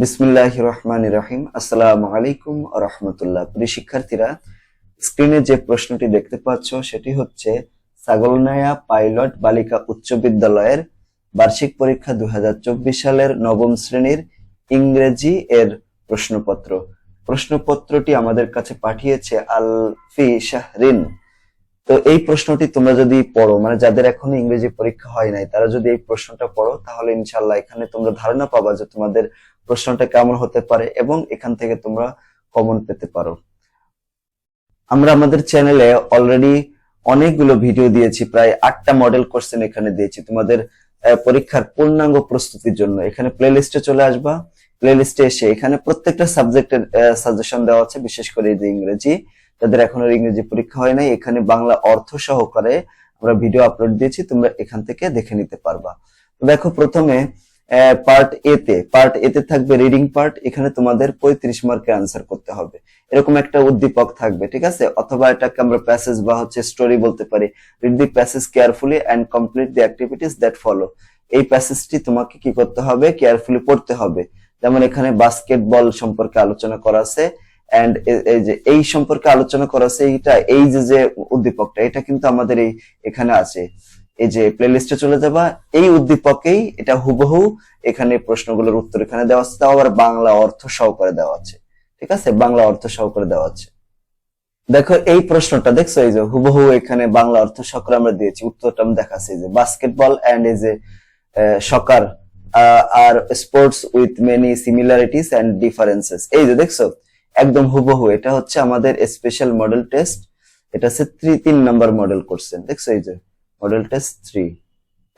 বিসমিল্লাহ রহমান রহিম। আসসালামু আলাইকুম রহমতুল্লাহ। প্রিয় শিক্ষার্থীরা, স্ক্রিনে যে প্রশ্নটি দেখতে পাচ্ছ, সেটি হচ্ছে ছাগলনায়া পাইলট বালিকা উচ্চ বিদ্যালয়ের বার্ষিক পরীক্ষা দুই সালের নবম শ্রেণির ইংরেজি এর প্রশ্নপত্র। প্রশ্নপত্রটি আমাদের কাছে পাঠিয়েছে আলফি শাহরিন। তো এই প্রশ্নটি তোমরা যদি পড়ো মানে যাদের এখনও ইংরেজি পরীক্ষা হয় নাই, তারা যদি এই প্রশ্নটা পড়ো, তাহলে ইনশাল্লাহ এখানে তোমরা ধারণা পাবা যে তোমাদের প্রশ্নটা কেমন হতে পারে এবং এখান থেকে তোমরা কমন পেতে পারো। আমরা আমাদের চ্যানেলে অলরেডি অনেকগুলো ভিডিও দিয়েছি, প্রায় আটটা মডেল কোশ্চেন এখানে দিয়েছি। তোমাদের পরীক্ষার পূর্ণাঙ্গ প্রস্তুতির জন্য। এখানে প্লে লিস্টে চলে আসবা। প্লে লিস্টে এসে এখানে প্রত্যেকটা সাবজেক্টের সাজেশন দেওয়া আছে, বিশেষ করে যে ইংরেজি। যাদের এখনও ইংরেজি পরীক্ষা হয় নাই, এখানে বাংলা অর্থ সহকারে আমরা ভিডিও আপলোড দিয়েছি, তোমরা এখান থেকে দেখে নিতে পারবা। দেখো প্রথমে পার্ট এ তে পার্ট এ তে থাকবে রিডিং পার্ট এখানে তোমাদের পঁয়ত্রিশ মার্কের আনসার করতে হবে। এরকম একটা উদ্দীপক থাকবে, ঠিক আছে? অথবা এটাকে আমরা প্যাসেজ বা হচ্ছে স্টোরি বলতে পারি। Read the passage carefully and complete the activities that follow এই প্যাসেজটি তোমাকে কি করতে হবে? কেয়ারফুলি পড়তে হবে। যেমন এখানে বাস্কেটবল সম্পর্কে আলোচনা করা আছে এন্ড এই যে এই সম্পর্কে আলোচনা করা আছে, এইটা, এই যে যে উদ্দীপকটা, এটা কিন্তু আমাদের এই, এখানে আছে। এই যে প্লে লিস্টে চলে যাবা, এই উদ্দীপকেই এটা হুবহু এখানে প্রশ্নগুলোর উত্তর এখানে দেওয়া আছে আবার বাংলা অর্থ সহকারে দেওয়া আছে। ঠিক আছে? বাংলা অর্থ সহকারে দেওয়া আছে। দেখো, এই প্রশ্নটা দেখছ, এই যে হুবহু এখানে বাংলা অর্থ সহকারে আমরা দিয়েছি, উত্তরটা আমি দেখাচ্ছি যে বাস্কেটবল এন্ড এই যে soccer R sports with many similarities and differences এই যে দেখছ, একদম হুবহু, এটা হচ্ছে আমাদের স্পেশাল মডেল টেস্ট এটা হচ্ছে তিন নাম্বার মডেল কোশ্চেন দেখছ এই যে মডেল টেস্ট থ্রি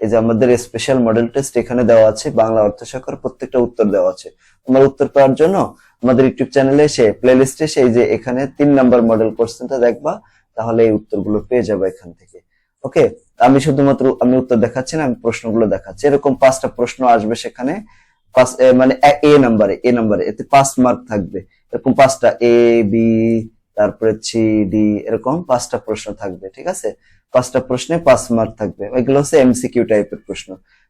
এই যে আমাদের স্পেশাল মডেল টেস্ট এখানে দেওয়া আছে, বাংলা অর্থ শাখার প্রত্যেকটা উত্তর দেওয়া আছে। তোমার উত্তর পাওয়ার জন্য আমাদের ইউটিউব চ্যানেলে এসে প্লে লিস্টে এসে এই যে এখানে তিন নাম্বার মডেল কোশ্চেনটা দেখবা, তাহলে এই উত্তরগুলো পেয়ে যাবে এখান থেকে। ওকে আমি শুধুমাত্র, আমি উত্তর দেখাচ্ছি না, আমি প্রশ্নগুলো দেখাচ্ছি। এরকম পাঁচটা প্রশ্ন আসবে সেখানে। পাঁচ মানে এ নাম্বারে এ নাম্বারে এতে পাঁচ মার্ক থাকবে। এরকম পাঁচটা, এ, বি, তারপরে সি ডি, এরকম পাঁচটা প্রশ্ন থাকবে, ঠিক আছে? পাঁচটা প্রশ্নে পাঁচ মার্ক থাকবে। এগুলো হচ্ছে এমসিকিউ টাইপের প্রশ্ন।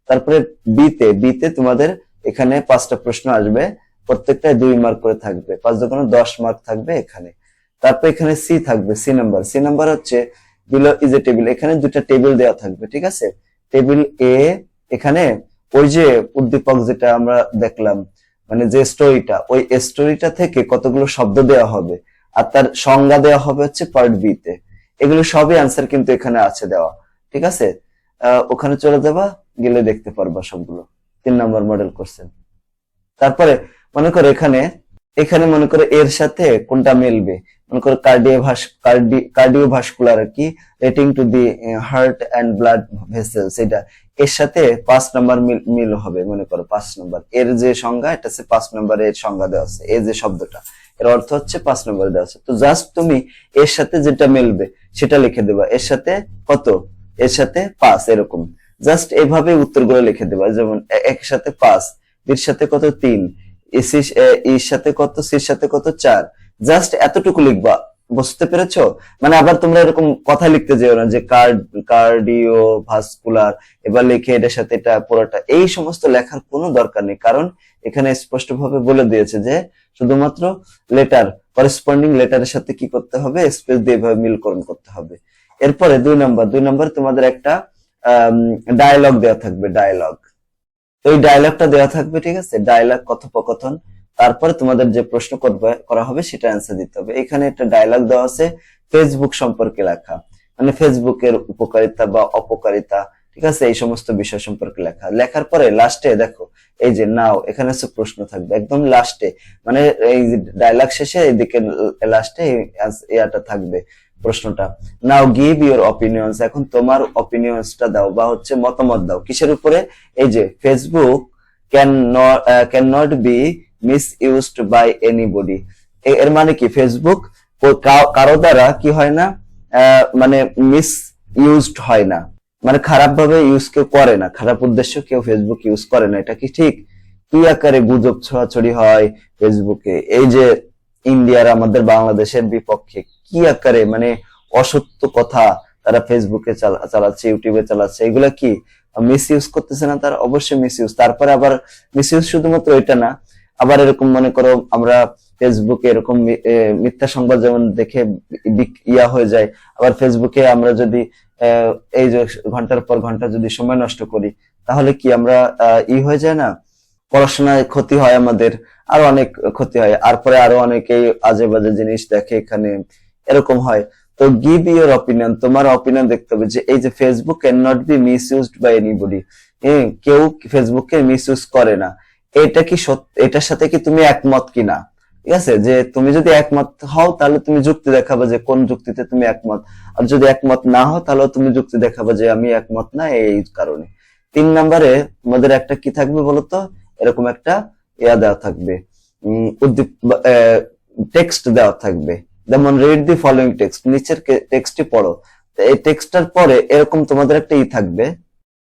তারপরে বিতে বিতে তোমাদের এখানে পাঁচটা প্রশ্ন আসবে। প্রত্যেকটা দুই মার্ক করে থাকবে। পাঁচ দোকানে দশ মার্ক থাকবে এখানে। তারপর এখানে সি থাকবে সি নাম্বার সি নাম্বার হচ্ছে বিলো ইজ এ টেবিল এখানে দুটা টেবিল দেওয়া থাকবে, ঠিক আছে? টেবিল এ এখানে ওই যে উদ্দীপক যেটা আমরা দেখলাম মানে যে স্টোরিটা ওই স্টোরিটা থেকে কতগুলো শব্দ দেওয়া হবে। আর তার সংজ্ঞা দেওয়া হবে হচ্ছে পার্ট বি তে। এগুলো সবই আনসার কিন্তু এখানে আছে দেওয়া। ঠিক আছে? ওখানে চলে যাবা, গেলে দেখতে পারবা সবগুলো। তিন নম্বর মডেল কোশ্চেন তারপরে মনে করো এখানে এখানে মনে করো এর সাথে কোনটা মিলবে? মনে করো কার্ডিও ভাস কার্ডিও ভাস্কুলার কি relating to the heart and blood vessels এটা। এর সাথে পাঁচ নাম্বার মিল হবে মনে করো পাঁচ নাম্বার। এর যে সংজ্ঞা এটা হচ্ছে পাঁচ নম্বরের সংজ্ঞা দেওয়া আছে। এই যে শব্দটা এর অর্থ হচ্ছে পাঁচ নম্বর দেওয়া আছে। তো জাস্ট তুমি এর সাথে যেটা মিলবে সেটা লিখে দেবা। এর সাথে কত? এর সাথে পাঁচ এরকম। জাস্ট এভাবে উত্তরগুলো লিখে দেবা। যেমন একের সাথে পাঁচ এর সাথে কত? তিন এসি- এ, ইর সাথে কত? সির সাথে কত? চার। জাস্ট এতটুকু লিখবা। বুঝতে পেরেছ? মানে আবার তোমরা এরকম কথা লিখতে যেও না যে কার্ড, কার্ডিও, ভাস্কুলার, এবার লিখে এটার সাথে এটা পুরোটা। এই সমস্ত লেখার কোনো দরকার নেই, কারণ এখানে স্পষ্টভাবে বলে দিয়েছে যে শুধুমাত্র লেটার করেসপন্ডিং লেটারের সাথে কি করতে হবে? স্পেস দিয়ে এভাবে মিলকরণ করতে হবে। এরপরে দুই নম্বর দুই নম্বর তোমাদের একটা ডায়লগ দেওয়া থাকবে ডায়লগ ওই ডায়লগটা দেওয়া থাকবে, ঠিক আছে? ডায়লগ কথোপকথন। তারপরে তোমাদের যে প্রশ্ন করা হবে সেটা অ্যান্সার দিতে হবে। এখানে একটা ডায়লগ দেওয়া আছে ফেসবুক সম্পর্কে লেখা। মানে ফেসবুকের উপকারিতা বা অপকারিতা, ঠিক আছে? এই সমস্ত বিষয় সম্পর্কে লেখা। লেখার পরে লাস্টে দেখো, এই যে নাও এখানে হচ্ছে প্রশ্ন থাকবে। একদম লাস্টে মানে এই ডায়লগ শেষে এইদিকে লাস্টে ইয়াটা থাকবে প্রশ্নটা। নাও গিভ ইউর অপিনিয়ন্স এখন তোমার অপিনিয়ন্সটা দাও বা হচ্ছে মতামত দাও। কিসের উপরে? এই যে Facebook can can not be misused by anybody এর মানে কি? ফেসবুক কারও দ্বারা কি হয় না? মানে মিস ইউজড হয় না। মানে খারাপ ভাবে ইউজ কেউ করে না। খারাপ উদ্দেশ্য কেউ ফেসবুক ইউজ করে না। এটা কি ঠিক? কি আকারে গুজব ছড়াছড়ি হয় ফেসবুকে এই যে ইন্ডিয়ার আমাদের বাংলাদেশের বিপক্ষে কি আকারে মানে অসত্য কথা তারা ফেসবুকে চালা- চালাচ্ছে ইউটিউবে চালাচ্ছে, এগুলা কি? মিস ইউজ করতেছে না তারা? অবশ্যই মিস ইউজ তারপরে আবার মিস ইউজ শুধুমাত্র এটা না আবার এরকম মনে করো আমরা ফেসবুকে এরকম মিথ্যা সংবাদ যেমন দেখে ইয়া হয়ে যায়, আবার ফেসবুকে আমরা যদি এই যে ঘণ্টার পর ঘণ্টা যদি সময় নষ্ট করি, তাহলে কি আমরা ই হয়ে যায় না? পড়াশোনায় ক্ষতি হয় আমাদের, আরও অনেক ক্ষতি হয়, আর পরে আরও অনেকেই আজে বাজে জিনিস দেখে এখানে এরকম হয়। তো গিভ ইউর অপিনিয়ন তোমার অপিনিয়ন দেখতে হবে যে এই যে Facebook can not be misused by anybody কেউ ফেসবুককে মিস ইউজ করে না। এটা কি এটার সাথে কি তুমি একমত কিনা? ঠিক আছে? যে তুমি যদি একমত হও, তাহলে তুমি যুক্তি দেখাবে যে কোন যুক্তিতে তুমি একমত। আর যদি একমত না হও তাহলে তুমি যুক্তি দেখাবে যে আমি একমত না এই কারণে। তিন নম্বরে তোমাদের একটা কি থাকবে বলতো? এরকম একটা ইয়া দেওয়া থাকবে। উদ্দীপ টেক্সট দেওয়া থাকবে। যেমন রিড দি ফলোইং টেক্সট নিচের টেক্সটটি পড়ো। এই টেক্সটটার পরে এরকম তোমাদের একটা ই থাকবে।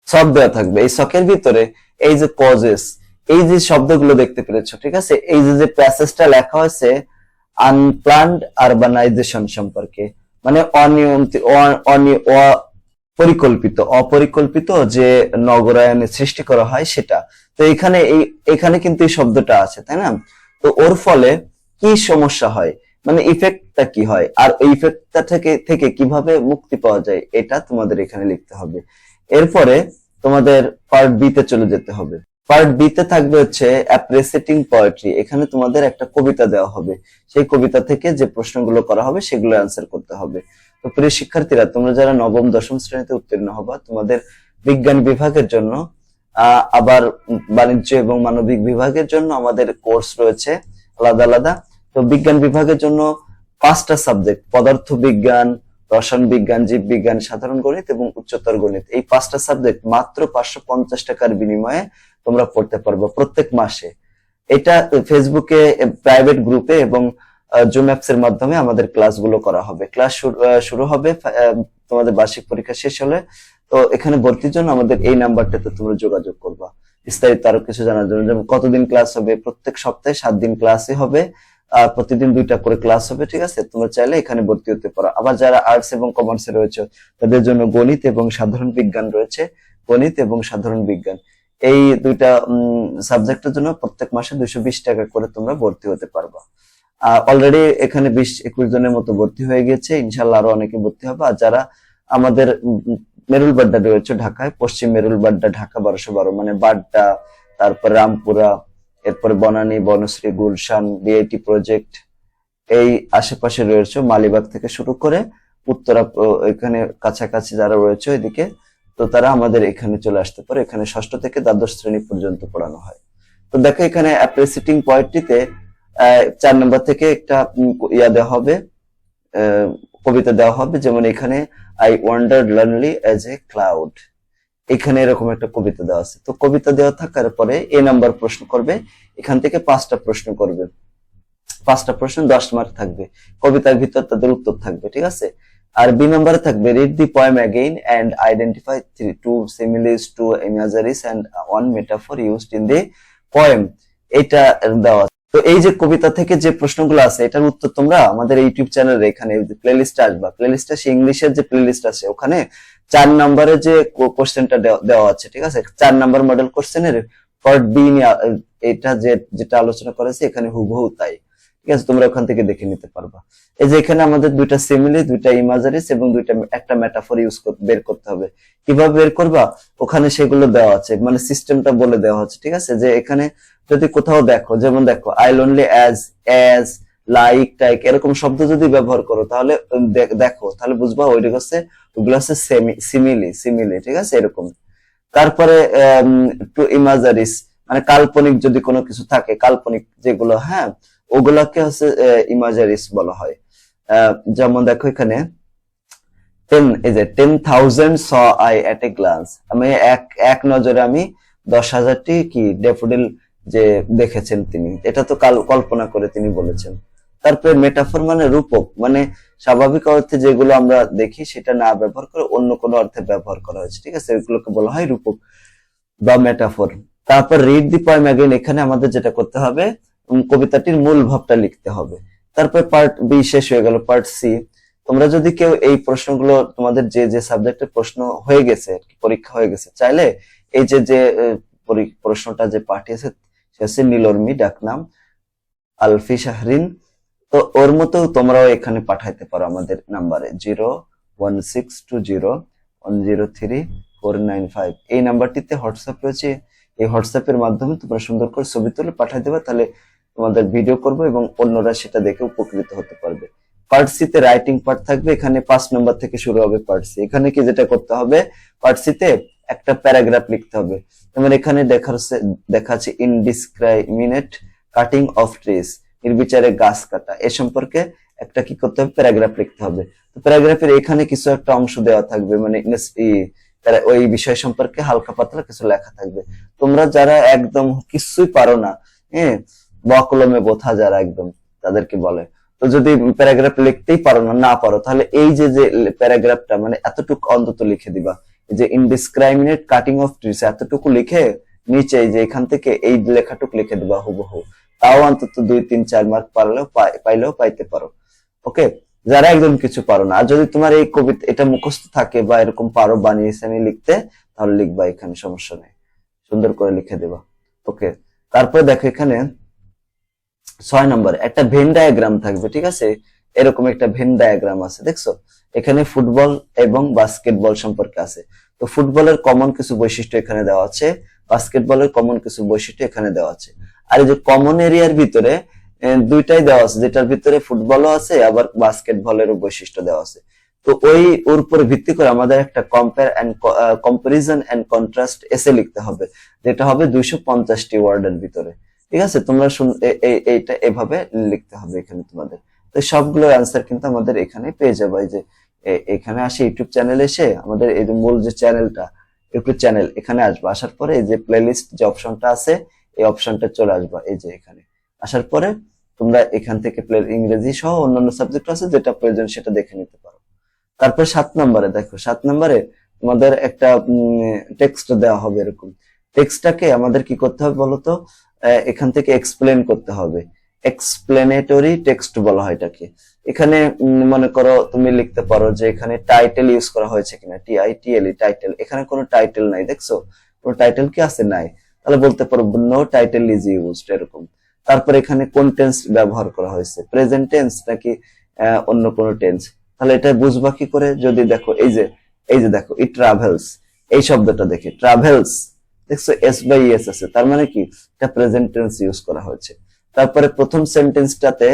সব দেওয়া থাকবে। এই শখের ভিতরে এই যে কজেস এই যে শব্দগুলো দেখতে পেরেছ, ঠিক আছে? এই যে যে প্যাসেজটা লেখা হয়েছে আনপ্লান্ড আরবানাইজেশন সম্পর্কে মানে অনিয়মিত পরিকল্পিত, অপরিকল্পিত যে নগরায়নের সৃষ্টি করা হয় সেটা। তো এখানে এই, এখানে কিন্তু এই শব্দটা আছে, তাই না? তো ওর ফলে কি সমস্যা হয়? মানে ইফেক্টটা কি হয়? আর এই ইফেক্টটা থেকে থেকে কীভাবে মুক্তি পাওয়া যায়, এটা তোমাদের এখানে লিখতে হবে। এরপরে তোমাদের পার্ট বি তে চলে যেতে হবে। পার্ট বি তে থাকবে হচ্ছে অ্যাপ্রিসিয়েটিং পোয়েট্রি এখানে তোমাদের একটা কবিতা দেওয়া হবে। সেই কবিতা থেকে যে প্রশ্নগুলো করা হবে, সেগুলো অ্যান্সার করতে হবে। তো প্রিয় শিক্ষার্থীরা, তোমরা যারা নবম, দশম শ্রেণীতে উত্তীর্ণ হবা, তোমাদের বিজ্ঞান বিভাগের জন্য আবার বাণিজ্য এবং মানবিক বিভাগের জন্য আমাদের কোর্স রয়েছে আলাদা আলাদা। তো বিজ্ঞান বিভাগের জন্য পাঁচটা সাবজেক্ট পদার্থ বিজ্ঞান, রসায়ন বিজ্ঞান, জীব বিজ্ঞান, সাধারণ গণিত এবং উচ্চতর গণিত। এই পাঁচটা সাবজেক্ট মাত্র পাঁচশো পঞ্চাশ টাকার বিনিময়ে তোমরা পড়তে পারবে প্রত্যেক মাসে। এটা ফেসবুকে প্রাইভেট গ্রুপে এবং জুম অ্যাপস এর মাধ্যমে আমাদের ক্লাসগুলো করা হবে। ক্লাস শুরু হবে তোমাদের বার্ষিক পরীক্ষা শেষ হলে। তো এখানে ভর্তির জন্য আমাদের এই নাম্বারটাতে তোমরা যোগাযোগ করবা। বিস্তারিত আরও কিছু জানার জন্য, যেমন কতদিন ক্লাস হবে, প্রত্যেক সপ্তাহে সাত দিন ক্লাসই হবে, আর প্রতিদিন দুইটা করে ক্লাস হবে, ঠিক আছে? তোমরা চাইলে এখানে ভর্তি হতে পারো। আবার যারা আর্টস এবং কমার্সে রয়েছে, তাদের জন্য গণিত এবং সাধারণ বিজ্ঞান রয়েছে। গণিত এবং সাধারণ বিজ্ঞান। এই দুইটা সাবজেক্টের জন্য প্রত্যেক মাসে দুইশো বিশ টাকা করে তোমরা ভর্তি হতে পারবা। অলরেডি এখানে বিশ, একুশ জনের মতো ভর্তি হয়ে গেছে। ইনশাল্লাহ আরও অনেকে ভর্তি হবে। আর যারা আমাদের মেরুল বাড্ডা রয়েছে ঢাকায়, পশ্চিম মেরুল বাড্ডা ঢাকা বারোশো বারো মানে বাড্ডা, তারপর রামপুরা, এরপরে বনানী, বনশ্রী, গুলশান ডিআইটি প্রজেক্ট এই আশেপাশে রয়েছে মালিবাগ থেকে শুরু করে উত্তরা এখানে কাছাকাছি যারা রয়েছে ওইদিকে তো তারা আমাদের এখানে চলে আসতে পারে। এখানে ষষ্ঠ থেকে দ্বাদশ শ্রেণি পর্যন্ত পড়ানো হয়। তো দেখো এখানে অ্যাপ্রিসিয়েটিং পয়েন্টটিতে চার নম্বর থেকে একটা ইয়া দেওয়া হবে কবিতা দেওয়া হবে। যেমন এখানে I wander lonely as a cloud এখানে এরকম একটা কবিতা দেওয়া আছে। তো কবিতা দেওয়া থাকার পরে এ নাম্বার প্রশ্ন করবে। এখান থেকে পাঁচটা প্রশ্ন করবে। পাঁচটা প্রশ্ন দশ মার্ক থাকবে। কবিতার ভিতর তাদের উত্তর থাকবে, ঠিক আছে? আর বি নম্বরে থাকবে read the poem again and identify three two similes two imageries and one metaphor used in the poem এটা দেওয়া তো এই যে কবিতা থেকে যে প্রশ্নগুলো আছে, এটার উত্তর তোমরা আমাদের ইউটিউব চ্যানেলে এখানে প্লেলিস্টে আসবা। প্লেলিস্টে সে ইংলিশের যে প্লেলিস্ট আছে, ওখানে চার নম্বরে যে কোশ্চেনটা দেওয়া আছে, ঠিক আছে? চার নাম্বার মডেল কোশ্চেনের পার্ট বি এটা যে যেটা আলোচনা করেছে এখানে হুবহু তাই। ঠিক আছে, তোমরা ওখান থেকে দেখে নিতে পারবা। এই যে এখানে আমাদের দুইটা সিমিলি দুইটা ইমাজারিস এবং দুইটা একটা মেটাফর ইউজ বের করতে হবে। কীভাবে বের করবা? ওখানে সেগুলো দেওয়া আছে মানে সিস্টেমটা বলে দেওয়া হচ্ছে, ঠিক আছে? যে এখানে যদি কোথাও দেখো, যেমন দেখো I only as as like টাইক এরকম শব্দ যদি ব্যবহার করো, তাহলে দেখো, তাহলে বুঝবা ওইটা হচ্ছে, ওগুলো হচ্ছে সিমিলি সিমিলি ঠিক আছে? এরকম। তারপরে টু ইমাজারিস মানে কাল্পনিক যদি কোনো কিছু থাকে, কাল্পনিক যেগুলো হ্যাঁ ওগুলাকে হচ্ছে ইমাজারিস বলা হয়। যেমন দেখো এখানে টেন এই যে ten thousand saw I a glance আমি এক এক নজরে আমি দশ হাজারটি কি ডেফোডিল যে দেখেছেন তিনি। এটা তো কল্পনা করে তিনি বলেছেন। তারপরে মেটাফর মানে রূপক। মানে স্বাভাবিক অর্থে যেগুলো আমরা দেখি, সেটা না ব্যবহার করে অন্য কোনো অর্থে ব্যবহার করা হয়েছে। ঠিক আছে? এগুলোকে বলা হয় রূপক বা মেটাফর তারপর রিড দি পয়েম এখানে আমাদের যেটা করতে হবে কবিতাটির মূল ভাবটা লিখতে হবে। তারপর পার্ট বি শেষ হয়ে গেল পার্ট সি তোমরা যদি কেউ এই প্রশ্নগুলো তোমাদের যে যে সাবজেক্টের প্রশ্ন হয়ে গেছে পরীক্ষা হয়ে গেছে, চাইলে এই যে যে প্রশ্নটা যে পাঠিয়েছে সে হচ্ছে নীলর্মি ডাকনাম আলফি শাহরিন। তো ওর মতো তোমরাও এখানে পাঠাইতে পারো আমাদের নাম্বারে, zero one six two zero one zero three four nine five. এই নাম্বারটিতে হোয়াটসঅ্যাপ রয়েছে। এই হোয়াটসঅ্যাপের মাধ্যমে তোমরা সুন্দর করে ছবি তুলে পাঠাই দেবে, তাহলে তোমাদের ভিডিও করব এবং অন্যরা সেটা দেখে উপকৃত হতে পারবে। পার্ট সি তে রাইটিং পার্ট থাকবে, এখানে পাঁচ নম্বর থেকে শুরু হবে পার্ট সি এখানে কি যেটা করতে হবে? পার্ট সি তে একটা প্যারাগ্রাফ লিখতে হবে। তোমার এখানে দেখা আছে ইনডিসক্রাইমিনেট কাটিং অফ ট্রিজ নির্বিচারে গাছ কাটা। এ সম্পর্কে একটা কি করতে হবে? প্যারাগ্রাফ লিখতে হবে। তো প্যারাগ্রাফের এখানে কিছু একটা অংশ দেওয়া থাকবে মানে তারা ওই বিষয় সম্পর্কে হালকা পাতলা কিছু লেখা থাকবে। তোমরা যারা একদম কিছুই পারো না হ্যাঁ বকলমে বোথা যারা একদম তাদেরকে বলে। তো যদি প্যারাগ্রাফ লিখতেই পারো না না পারো, তাহলে এই যে যে প্যারাগ্রাফটা মানে এতটুকু অন্তত লিখে দিবা। যে ইনডিসক্রাইমিনেট কাটিং অফ ট্রিস এতটুকু লিখে নিচে যে এখান থেকে এই লেখাটুকু লিখে দিবা হুবহু। তাও অন্তত দুই, তিন, চার মার্ক পারলেও পাইলেও পাইতে পারো। ওকে যারা একদম কিছু পারো না, আর যদি তোমার এই কবিতা, এটা মুখস্থ থাকে বা এরকম পারো বানিয়েছে আমি লিখতে, তাহলে লিখবা, এখানে সমস্যা নেই। সুন্দর করে লিখে দেবা। ওকে তারপরে দেখো এখানে ছয় নম্বর, একটা ভেন ডায়াগ্রাম থাকবে, ঠিক আছে? এরকম একটা ভেন ডায়াগ্রাম আছে, দেখছ? এখানে ফুটবল এবং বাস্কেটবল সম্পর্কে আছে। তো ফুটবলের কমন কিছু বৈশিষ্ট্য এখানে দেওয়া আছে বাস্কেটবলের কমন কিছু বৈশিষ্ট্য এখানে দেওয়া আছে। আর এই যে কমন এরিয়ার ভিতরে দুইটাই দেওয়া আছে, যেটার ভিতরে ফুটবলও আছে, আবার বাস্কেটবলেরও বৈশিষ্ট্য দেওয়া আছে। তো ওই ওর উপরে ভিত্তি করে আমাদের একটা compare and comparison and contrast essay লিখতে হবে, যেটা হবে দুইশো পঞ্চাশটি ওয়ার্ডের ভিতরে। ঠিক আছে? তোমরা এইটা এভাবে লিখতে হবে এখানে তোমাদের। তো সবগুলো অ্যান্সার কিন্তু আমাদের এখানে পেয়ে যাবে। যে এখানে আসে ইউটিউব চ্যানেল এসে আমাদের এই যে মূল যে চ্যানেলটা ইউটিউব চ্যানেল এখানে আসবে। আসার পরে এই যে প্লেলিস্ট যে অপশনটা আছে, এই অপশনটা চলে আসবে এই যে এখানে। আসার পরে তোমরা এখান থেকে প্লে ইংরেজি সহ অন্যান্য সাবজেক্ট আছে, যেটা প্রয়োজন সেটা দেখে নিতে পারো। তারপর সাত নম্বরে দেখো, সাত নম্বরে তোমাদের একটা টেক্সট দেওয়া হবে এরকম। টেক্সটটাকে আমাদের কি করতে হবে বলতো? এখান থেকে এক্সপ্লেন করতে হবে। এক্সপ্লেনেটরি টেক্সট বলা হয় এটাকে। এখানে মনে করো তুমি লিখতে পারো যে এখানে টাইটেল ইউজ করা হয়েছে কিনা। T I T L title এখানে কোনো টাইটেল নাই, দেখছ? কোনো টাইটেল কি আছে? নাই। তাহলে বলতে পারো নো টাইটেল ইজ ইউজড এরকম। তারপর এখানে কোন টেন্স ব্যবহার করা হয়েছে। প্রেজেন্ট টেন্স নাকি অন্য কোনো টেন্স তাহলে এটা বুঝবা কি করে? যদি দেখো, এই যে এই যে দেখো ই ট্রাভেলস এই শব্দটা দেখে ট্রাভেলস দেখছ এস বাই এস আছে। তার মানে কি? এটা প্রেজেন্ট টেন্স ইউজ করা হয়েছে। তারপরে প্রথম সেন্টেন্সটাতে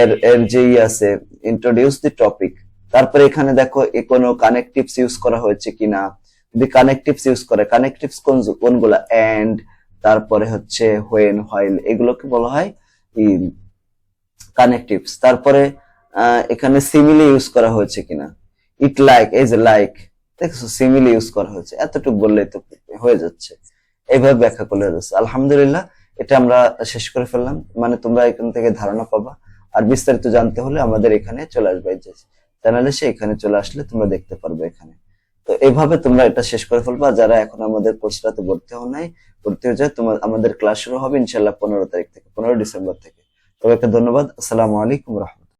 এর এর আছে ইন্ট্রোডিউস দি টপিক তারপরে এখানে দেখো, এ কোনো কানেকটিভস ইউজ করা হয়েছে কিনা? যদি কানেকটিভস ইউজ করে কানেকটিভস কোন কোনগুলা? এন্ড তারপরে হচ্ছে হোয়েন হোয়াইল এগুলোকে বলা হয় কানেকটিভস তারপরে এখানে সিমিলি ইউজ করা হয়েছে কিনা? ইট লাইক যে লাইক দেখছ সিমিলি ইউজ করা হয়েছে। এতটুকু বললেই তো হয়ে যাচ্ছে। এইভাবে ব্যাখ্যা করলে যাচ্ছে। আলহামদুলিল্লাহ, এটা আমরা শেষ করে ফেললাম। মানে তোমরা এখান থেকে ধারণা পাবা। আর বিস্তারিত জানতে হলে আমাদের এখানে চলে আসবে চ্যানেলে সে এখানে চলে আসলে তোমরা দেখতে পারবে এখানে। তো এইভাবে তোমরা এটা শেষ করে ফেলবা। যারা এখন আমাদের কোর্সটাতে ভর্তি হও নাই, ভর্তি হয়ে যায় তোমার, আমাদের ক্লাস শুরু হবে ইনশাল্লাহ পনেরো তারিখ থেকে, পনেরো ডিসেম্বর থেকে। সবাইকে ধন্যবাদ। আসসালামু আলাইকুম রহমতুল্লাহ।